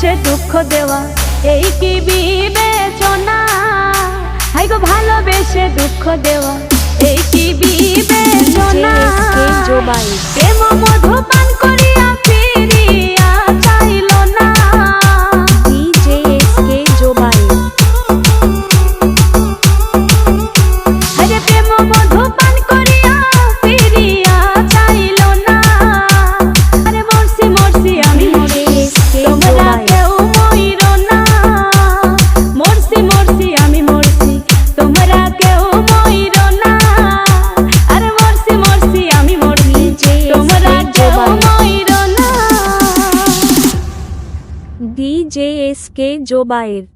সে দুঃখ দেওয়া, এই কি বিবেচনা? হাইগো ভালোবেসে দুঃখ দেওয়া, এই কি বিবেচনা? প্রেম মধু করিয়া ফিরিয়া চাইল না। প্রেম মধু जे एस के जोबायर